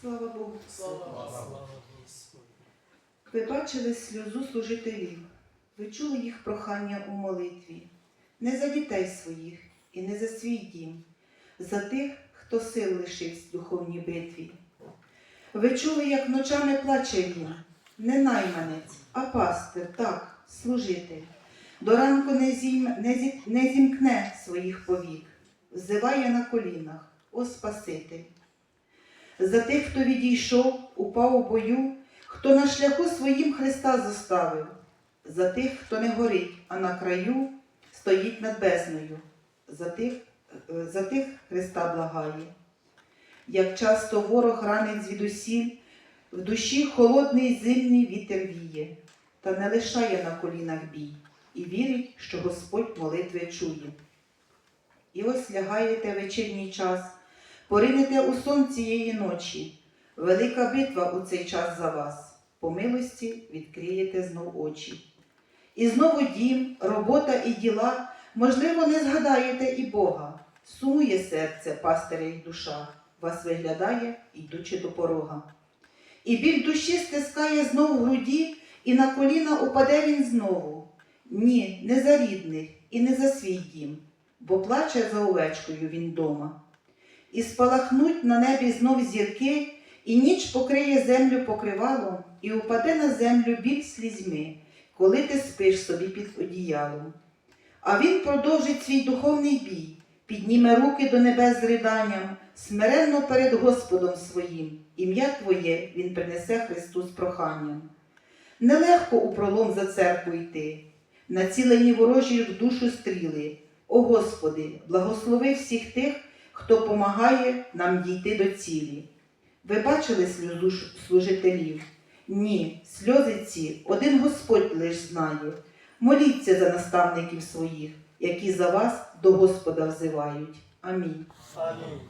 Слава Богу. Слава Господу. Ви бачили сльозу служителів, ви чули їх прохання у молитві, не за дітей своїх і не за свій дім, за тих, хто сил лишився в духовній битві. Ви чули, як ночами плаче він, не найманець, а пастир, так, служитель. До ранку не, зім, не, зі, не зімкне своїх повік, взиває на колінах, о Спаситель. За тих, хто відійшов, упав у бою, хто на шляху своїм Христа зоставив, за тих, хто не горить, а на краю стоїть над бездною, за тих, е, за тих Христа благає. Як часто ворог ранить звідусіль, в душі холодний зимний вітер віє, та не лишає на колінах бій, і вірить, що Господь молитви чує. І ось лягаєте вечірній час, поринете у сон цієї ночі. Велика битва у цей час за вас. По милості відкриєте знов очі. І знову дім, робота і діла, можливо, не згадаєте і Бога. Сумує серце, пастиря й душа, вас виглядає, йдучи до порога. І біль душі стискає знов в груді, і на коліна упаде він знову. Ні, не за рідних і не за свій дім, бо плаче за овечкою він дома. І спалахнуть на небі знов зірки, і ніч покриє землю покривалом, і упаде на землю біль слізьми, коли ти спиш собі під одіялом. А він продовжить свій духовний бій, підніме руки до небес риданням, смиренно перед Господом своїм, ім'я Твоє він принесе Христу з проханням. Нелегко у пролом за церкву йти, націлені ворожі в душу стріли. О Господи, благослови всіх тих, хто помагає нам дійти до цілі. Ви бачили сльозу служителів? Ні, сльози ці один Господь лиш знає. Моліться за наставників своїх, які за вас до Господа взивають. Амінь. Амінь.